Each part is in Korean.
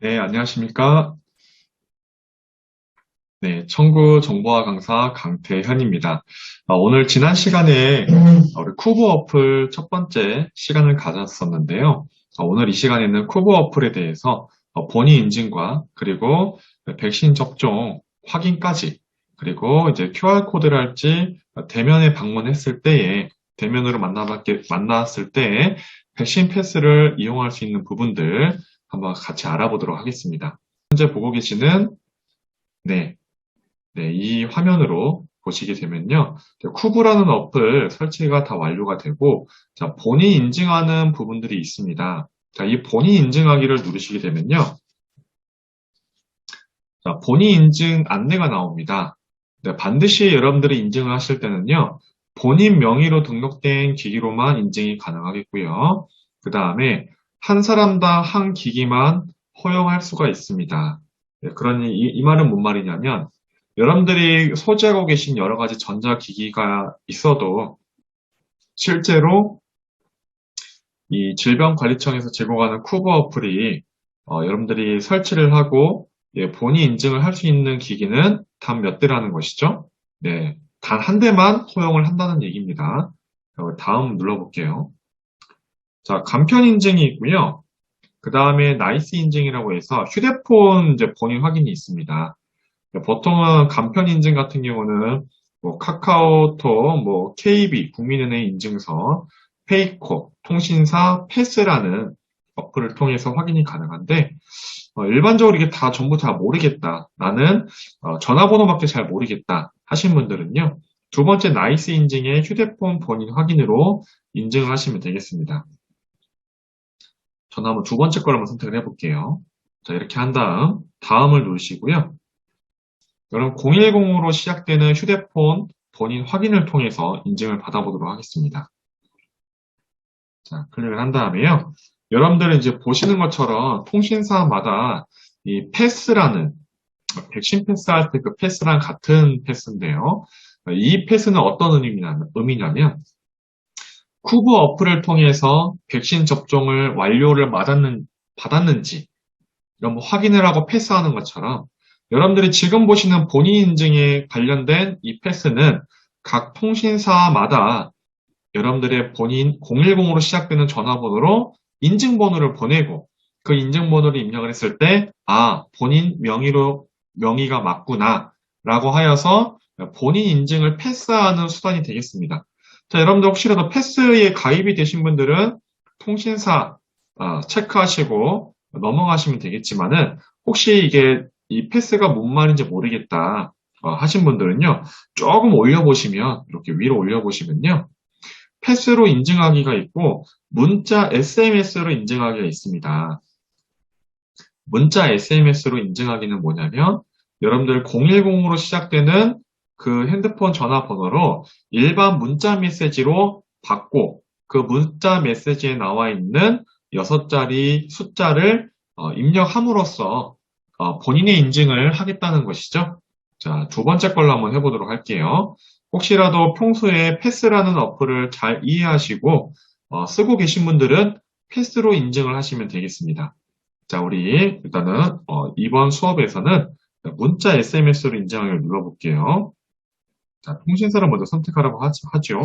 네, 안녕하십니까. 네, 청구 정보화 강사 강태현입니다. 어, 오늘 지난 시간에 우리 쿠브 어플 첫 번째 시간을 가졌었는데요. 어, 오늘 이 시간에는 쿠브 어플에 대해서 어, 본인 인증과 그리고 백신 접종 확인까지 그리고 이제 QR코드를 할지 대면에 방문했을 때에 대면으로 만나봤게, 만났을 때에 백신 패스를 이용할 수 있는 부분들 한번 같이 알아보도록 하겠습니다. 현재 보고 계시는 네, 네, 이 화면으로 보시게 되면요. 쿠브라는 어플 설치가 다 완료가 되고 자, 본인 인증하는 부분들이 있습니다. 자, 이 본인 인증하기를 누르시게 되면요. 자, 본인 인증 안내가 나옵니다. 네, 반드시 여러분들이 인증을 하실 때는요. 본인 명의로 등록된 기기로만 인증이 가능하겠고요. 그 다음에 한 사람당 한 기기만 허용할 수가 있습니다. 네, 그러니 이, 이 말은 뭔 말이냐면 여러분들이 소지하고 계신 여러 가지 전자기기가 있어도 실제로 이 질병관리청에서 제공하는 쿠버 어플이 어, 여러분들이 설치를 하고 예, 본인 인증을 할 수 있는 기기는 단 몇 대라는 것이죠. 네, 단 한 대만 허용을 한다는 얘기입니다. 어, 다음 눌러볼게요. 자, 간편 인증이 있고요. 그 다음에 나이스 인증이라고 해서 휴대폰 이제 본인 확인이 있습니다. 보통은 간편 인증 같은 경우는 뭐 카카오톡, 뭐 KB, 국민은행 인증서, 페이코, 통신사, 패스라는 어플을 통해서 확인이 가능한데 어, 일반적으로 이게 다 전부 다 모르겠다. 나는 어, 전화번호밖에 잘 모르겠다 하신 분들은요. 두 번째 나이스 인증의 휴대폰 본인 확인으로 인증을 하시면 되겠습니다. 저는 한번 두 번째 걸 한번 선택을 해볼게요. 자, 이렇게 한 다음, 다음을 누르시고요. 여러분, 010으로 시작되는 휴대폰 본인 확인을 통해서 인증을 받아보도록 하겠습니다. 자, 클릭을 한 다음에요. 여러분들은 이제 보시는 것처럼 통신사마다 이 패스라는, 백신 패스할 때 그 패스랑 같은 패스인데요. 이 패스는 어떤 의미냐면, 쿠브 어플을 통해서 백신 접종을 완료를 받았는, 받았는지 이런 뭐 확인을 하고 패스하는 것처럼 여러분들이 지금 보시는 본인 인증에 관련된 이 패스는 각 통신사마다 여러분들의 본인 010으로 시작되는 전화번호로 인증번호를 보내고 그 인증번호를 입력을 했을 때, 아, 본인 명의로, 명의가 맞구나, 라고 하여서 본인 인증을 패스하는 수단이 되겠습니다. 자, 여러분들 혹시라도 패스에 가입이 되신 분들은 통신사 어, 체크하시고 넘어가시면 되겠지만은 혹시 이게 이 패스가 뭔 말인지 모르겠다 어, 하신 분들은요 조금 올려보시면 이렇게 위로 올려보시면요 패스로 인증하기가 있고 문자 SMS로 인증하기가 있습니다. 문자 SMS로 인증하기는 뭐냐면 여러분들 010으로 시작되는 그 핸드폰 전화번호로 일반 문자 메시지로 받고 그 문자 메시지에 나와 있는 6자리 숫자를 어, 입력함으로써 어, 본인의 인증을 하겠다는 것이죠. 자, 두 번째 걸로 한번 해보도록 할게요. 혹시라도 평소에 패스라는 어플을 잘 이해하시고 어, 쓰고 계신 분들은 패스로 인증을 하시면 되겠습니다. 자, 우리 일단은 이번 수업에서는 문자 SMS로 인증하기를 눌러볼게요. 자, 통신사를 먼저 선택하라고 하죠.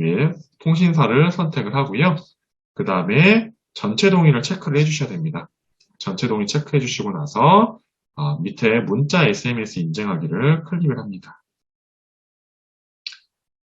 예, 통신사를 선택을 하고요. 그 다음에 전체 동의를 체크를 해주셔야 됩니다. 전체 동의 체크해 주시고 나서 어, 밑에 문자 SMS 인증하기를 클릭을 합니다.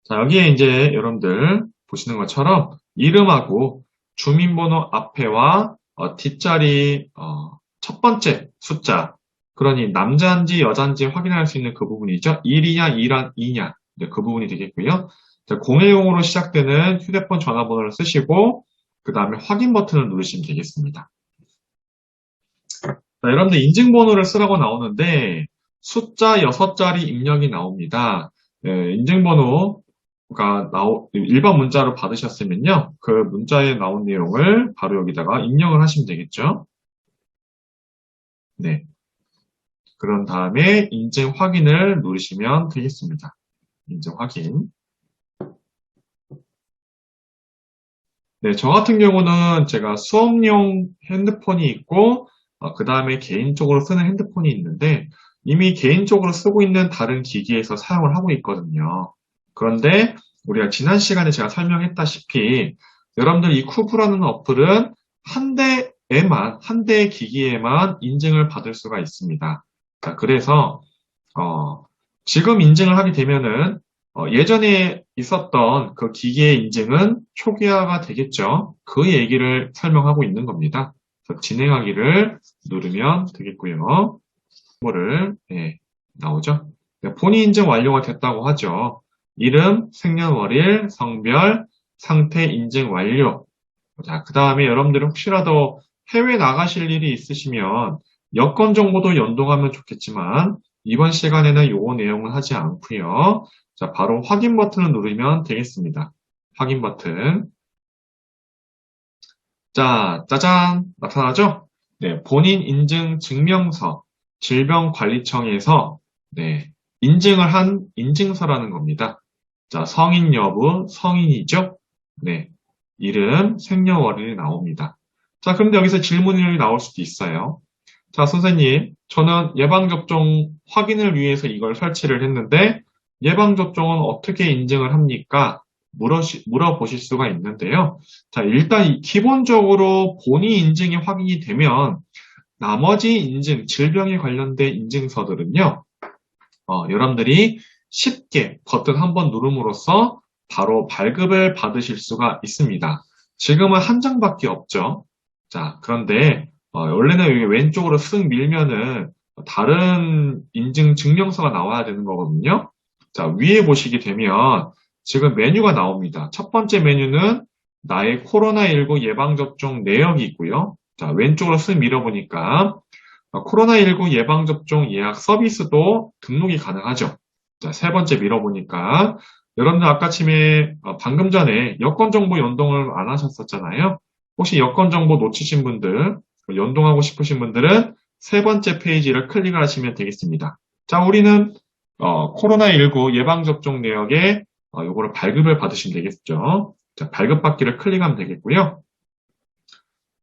자, 여기에 이제 여러분들 보시는 것처럼 이름하고 주민번호 앞에와 어, 뒷자리 어, 첫 번째 숫자 그러니 남자인지 여자인지 확인할 수 있는 그 부분이죠. 1이냐 2냐 2냐 네, 그 부분이 되겠고요. 010으로 시작되는 휴대폰 전화번호를 쓰시고 그 다음에 확인 버튼을 누르시면 되겠습니다. 자, 여러분들 인증번호를 쓰라고 나오는데 숫자 6자리 입력이 나옵니다. 네, 인증번호가 나오, 일반 문자로 받으셨으면요. 그 문자에 나온 내용을 바로 여기다가 입력을 하시면 되겠죠. 네. 그런 다음에 인증 확인을 누르시면 되겠습니다. 인증 확인. 네, 저 같은 경우는 제가 수업용 핸드폰이 있고 그 다음에 개인적으로 쓰는 핸드폰이 있는데 이미 개인적으로 쓰고 있는 다른 기기에서 사용을 하고 있거든요. 그런데 우리가 지난 시간에 제가 설명했다시피 여러분들 이 쿠브라는 어플은 한 대에만, 한 대의 기기에만 인증을 받을 수가 있습니다. 자, 그래서, 어, 지금 인증을 하게 되면은, 어, 예전에 있었던 그 기기의 인증은 초기화가 되겠죠. 그 얘기를 설명하고 있는 겁니다. 진행하기를 누르면 되겠고요. 뭐를, 예, 나오죠. 네, 본인 인증 완료가 됐다고 하죠. 이름, 생년월일, 성별, 상태 인증 완료. 자, 그 다음에 여러분들이 혹시라도 해외 나가실 일이 있으시면 여권 정보도 연동하면 좋겠지만 이번 시간에는 요거 내용을 하지 않고요. 자, 바로 확인 버튼을 누르면 되겠습니다. 확인 버튼. 자, 짜잔! 나타나죠? 네, 본인 인증 증명서, 질병관리청에서 네, 인증을 한 인증서라는 겁니다. 자, 성인 여부, 성인이죠? 네. 이름, 생년월일이 나옵니다. 자, 그런데 여기서 질문이 나올 수도 있어요. 자, 선생님, 저는 예방접종 확인을 위해서 이걸 설치를 했는데, 예방접종은 어떻게 인증을 합니까? 물어보실 수가 있는데요. 자, 일단 기본적으로 본인 인증이 확인이 되면, 나머지 인증, 질병에 관련된 인증서들은요, 어, 여러분들이 쉽게 버튼 한 번 누름으로써 바로 발급을 받으실 수가 있습니다. 지금은 한 장밖에 없죠. 자, 그런데 어, 원래는 여기 왼쪽으로 쓱 밀면은 다른 인증 증명서가 나와야 되는 거거든요. 자, 위에 보시게 되면 지금 메뉴가 나옵니다. 첫 번째 메뉴는 나의 코로나19 예방접종 내역이 있고요. 자, 왼쪽으로 쓱 밀어보니까 어, 코로나19 예방접종 예약 서비스도 등록이 가능하죠. 자, 세 번째 밀어보니까 여러분들 아까침에 어, 방금 전에 여권 정보 연동을 안 하셨었잖아요. 혹시 여권 정보 놓치신 분들, 연동하고 싶으신 분들은 세 번째 페이지를 클릭을 하시면 되겠습니다. 자, 우리는 어, 코로나19 예방접종 내역에 어, 요거를 발급을 받으시면 되겠죠. 자, 발급받기를 클릭하면 되겠고요.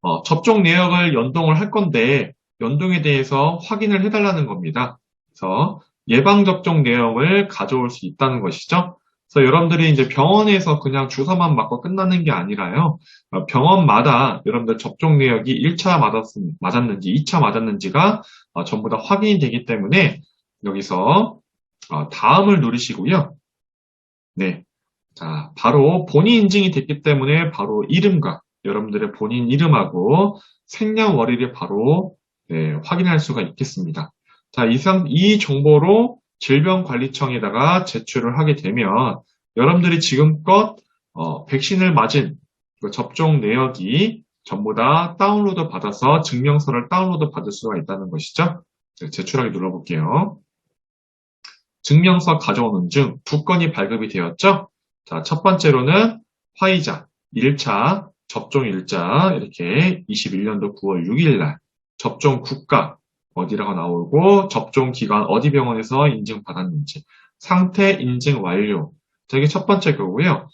어, 접종 내역을 연동을 할 건데 연동에 대해서 확인을 해달라는 겁니다. 그래서 예방접종 내역을 가져올 수 있다는 것이죠. 그래서 여러분들이 이제 병원에서 그냥 주사만 맞고 끝나는 게 아니라요. 어, 병원마다 여러분들 접종 내역이 1차 맞았는지 2차 맞았는지가 어, 전부 다 확인이 되기 때문에 여기서 어, 다음을 누르시고요. 네. 자, 바로 본인 인증이 됐기 때문에 바로 이름과 여러분들의 본인 이름하고 생년월일이 바로 네, 확인할 수가 있겠습니다. 자, 이상 이 정보로 질병관리청에다가 제출을 하게 되면 여러분들이 지금껏 어, 백신을 맞은 그 접종 내역이 전부 다 다운로드 받아서 증명서를 다운로드 받을 수가 있다는 것이죠. 제출하기 눌러볼게요. 증명서 가져오는 중 두 건이 발급이 되었죠. 자, 첫 번째로는 화이자 1차 접종 일자 이렇게 21년도 9월 6일 날 접종 국가 어디라고 나오고 접종 기간 어디 병원에서 인증받았는지 상태 인증 완료 자, 이게 첫 번째 거고요.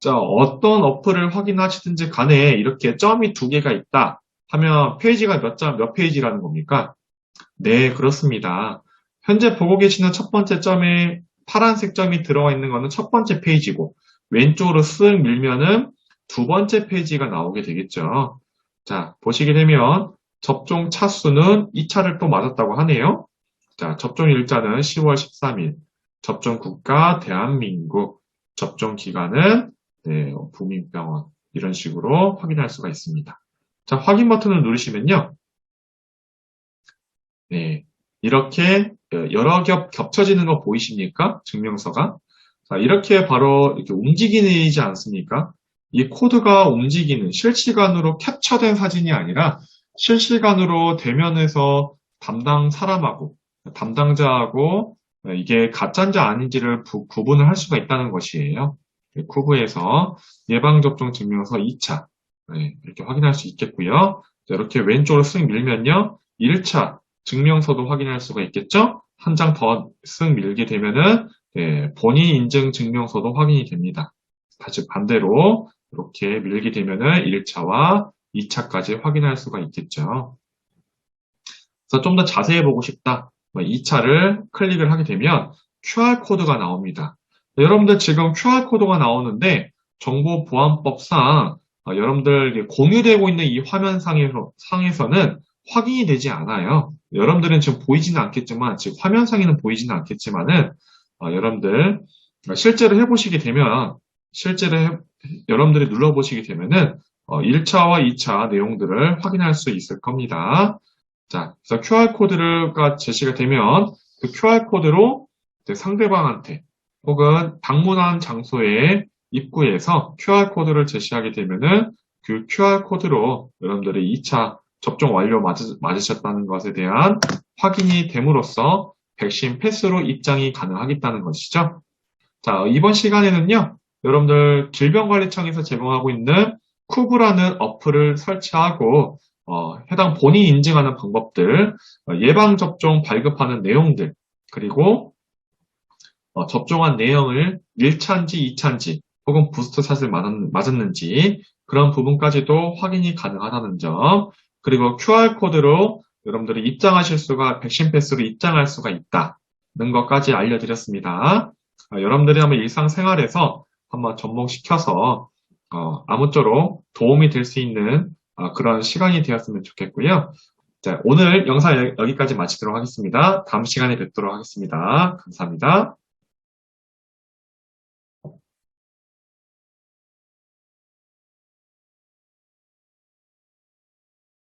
자, 어떤 어플을 확인하시든지 간에 이렇게 점이 두 개가 있다 하면 페이지가 몇 점, 몇 페이지라는 겁니까? 네, 그렇습니다. 현재 보고 계시는 첫 번째 점에 파란색 점이 들어가 있는 거는 첫 번째 페이지고 왼쪽으로 쓱 밀면은 두 번째 페이지가 나오게 되겠죠. 자, 보시게 되면 접종 차수는 2차를 또 맞았다고 하네요. 자, 접종 일자는 10월 13일, 접종 국가 대한민국, 접종 기간은 네, 부민병원 이런 식으로 확인할 수가 있습니다. 자, 확인 버튼을 누르시면요. 네, 이렇게 여러 겹 겹쳐지는 거 보이십니까? 증명서가. 자, 이렇게 바로 이렇게 움직이지 않습니까? 이 코드가 움직이는 실시간으로 캡처된 사진이 아니라 실시간으로 대면에서 담당 사람하고 담당자하고 이게 가짜인지 아닌지를 부, 구분을 할 수가 있다는 것이에요. 쿠브에서 예방접종 증명서 2차 이렇게 확인할 수 있겠고요. 이렇게 왼쪽으로 쓱 밀면요. 1차 증명서도 확인할 수가 있겠죠. 한 장 더 쓱 밀게 되면은 네, 본인 인증 증명서도 확인이 됩니다. 다시 반대로 이렇게 밀게 되면은 1차와 2차까지 확인할 수가 있겠죠. 그래서 좀 더 자세히 보고 싶다. 2차를 클릭을 하게 되면 QR코드가 나옵니다. 여러분들 지금 QR코드가 나오는데 정보보안법상 어, 여러분들 공유되고 있는 이 화면 상에서, 상에서는 확인이 되지 않아요. 여러분들은 지금 보이지는 않겠지만, 즉 화면상에는 보이지는 않겠지만은, 어, 여러분들 실제로 해보시게 되면, 실제로 해- 여러분들이 눌러보시게 되면은, 1차와 2차 내용들을 확인할 수 있을 겁니다. 자, 그래서 QR코드가 제시가 되면, 그 QR코드로 상대방한테, 혹은 방문한 장소의 입구에서 QR코드를 제시하게 되면은 그 QR코드로 여러분들의 2차 접종 완료 맞으, 맞으셨다는 것에 대한 확인이 됨으로써 백신 패스로 입장이 가능하겠다는 것이죠. 자, 이번 시간에는요, 여러분들 질병관리청에서 제공하고 있는 쿠브라는 어플을 설치하고 어, 해당 본인 인증하는 방법들, 어, 예방접종 발급하는 내용들, 그리고 어, 접종한 내용을 1차인지 2차인지 혹은 부스터샷을 맞았- 맞았는지 그런 부분까지도 확인이 가능하다는 점 그리고 QR코드로 여러분들이 입장하실 수가 백신 패스로 입장할 수가 있다는 것까지 알려드렸습니다. 아, 여러분들이 한번 일상생활에서 한번 접목시켜서 어, 아무쪼록 도움이 될 수 있는 아, 그런 시간이 되었으면 좋겠고요. 자, 오늘 영상 여- 여기까지 마치도록 하겠습니다. 다음 시간에 뵙도록 하겠습니다. 감사합니다.